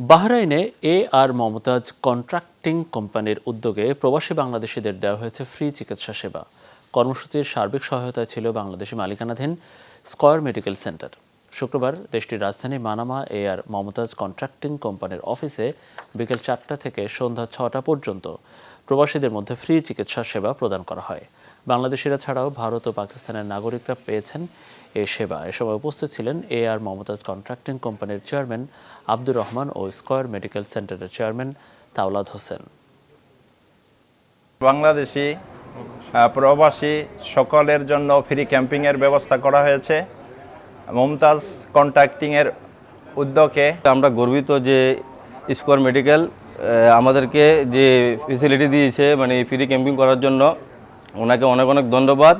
বাহরাইনে এ R Mumtaz contracting কোম্পানির উদ্যোগে প্রবাসী বাংলাদেশিদের দেওয়া হয়েছে ফ্রি চিকিৎসা সেবা। কর্মসূচির সার্বিক সহায়তায় ছিল বাংলাদেশি মালিকানাধীন স্কয়ার মেডিকেল সেন্টার। শুক্রবার দেশটির রাজধানী Manama A R Momtaz contracting কোম্পানির অফিসে বিকেল চারটা থেকে সন্ধ্যা ছটা পর্যন্ত প্রবাসীদের মধ্যে ফ্রি চিকিৎসা সেবা প্রদান করা হয়। বাংলাদেশিরা ছাড়াও ভারত ও পাকিস্তানের নাগরিকরা পেয়েছেন এ সেবা। এ সময় উপস্থিত ছিলেন এ আর মমতাজ কন্ট্রাক্টিং কোম্পানির চেয়ারম্যান আব্দুর রহমান ও স্কয়ার মেডিকেল সেন্টারের চেয়ারম্যান তাওলাদ হোসেন। বাংলাদেশি প্রবাসী সকলের জন্য ফ্রি ক্যাম্পিংয়ের ব্যবস্থা করা হয়েছে। মমতাজ কন্ট্রাক্টিংয়ের উদ্যোগে আমরা গর্বিত যে স্কোয়ার মেডিকেল আমাদেরকে যে ফেসিলিটি দিয়েছে মানে ফ্রি ক্যাম্পিং করার জন্য ওনাকে অনেক অনেক ধন্যবাদ।